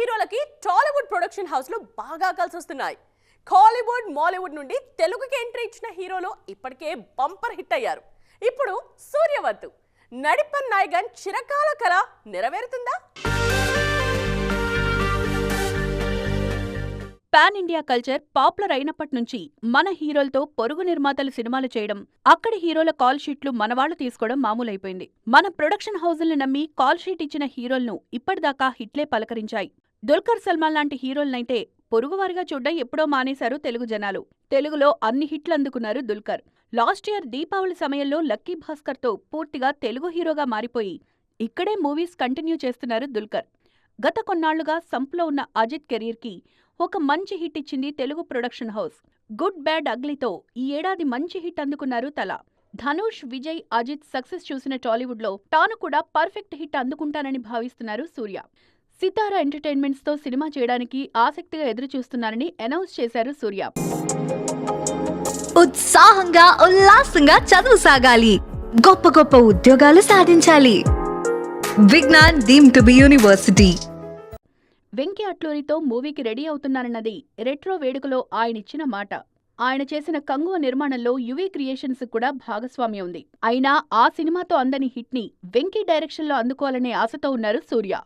హీరోలకి టాలీవుడ్ ప్రొడక్షన్ హౌస్లో బాగా కలిసి వస్తున్నాయి కాలీవుడ్ మాలీవుడ్ నుండి తెలుగుకి ఎంట్రీ ఇచ్చిన హీరోలు ఇప్పటికే బంపర్ హిట్ అయ్యారు. ఇప్పుడు సూర్యవద్దు నడిపన్ నాయగన్ చిరకాల కళ నెరవేరుతుందా? పాన్ ఇండియా కల్చర్ పాపులర్ అయినప్పటి నుంచి మన హీరోలతో పొరుగు నిర్మాతలు సినిమాలు చేయడం అక్కడి హీరోల కాల్ షీట్లు మనవాళ్ళు తీసుకోవడం మామూలైపోయింది. మన ప్రొడక్షన్ హౌజుల్ని నమ్మి కాల్ షీట్ ఇచ్చిన హీరోలను ఇప్పటిదాకా హిట్లే పలకరించాయి. దుల్కర్ సల్మాన్ లాంటి హీరోలనైతే పొరుగువారిగా చూడ్డం ఎప్పుడో మానేశారు తెలుగు జనాలు. తెలుగులో అన్ని హిట్లు అందుకున్నారు దుల్కర్. లాస్ట్ ఇయర్ దీపావళి సమయంలో లక్కీ భాస్కర్తో పూర్తిగా తెలుగు హీరోగా మారిపోయి ఇక్కడే మూవీస్ కంటిన్యూ చేస్తున్నారు దుల్కర్. గత కొన్నాళ్ళుగా సంప్లో ఉన్న అజిత్ కెరీర్కి ఒక మంచి హిట్ ఇచ్చింది Telugu production house. Good bad అగ్లీతో ఈ ఏడాది మంచి హిట్ అందుకున్నారు తల. ధనుష్ విజయ్ అజిత్ సక్సెస్ చూసిన టాలీవుడ్లో తాను కూడా పర్ఫెక్ట్ హిట్ అందుకుంటానని భావిస్తున్నారు సూర్య. సితారా ఎంటర్టైన్మెంట్స్తో సినిమా చేయడానికి ఆసక్తిగా ఎదురుచూస్తున్నారని అనౌన్స్ చేశారు సూర్య. ఉత్సాహంగా ఉల్లాసంగా చదువు సాగాలి. గొప్ప గొప్ప ఉద్యోగాలు సాధించాలి. Vignan deem to be university. Venky అట్లూరితో మూవీకి రెడీ అవుతున్నానన్నది రెట్రో వేడుకలో ఆయనిచ్చిన మాట. ఆయన చేసిన కంగువ నిర్మాణంలో యువీ క్రియేషన్స్ కూడా భాగస్వామ్యం ఉంది. అయినా ఆ సినిమాతో అందని హిట్ని వెంకీ డైరెక్షన్లో అందుకోవాలనే ఆశతో ఉన్నారు సూర్య.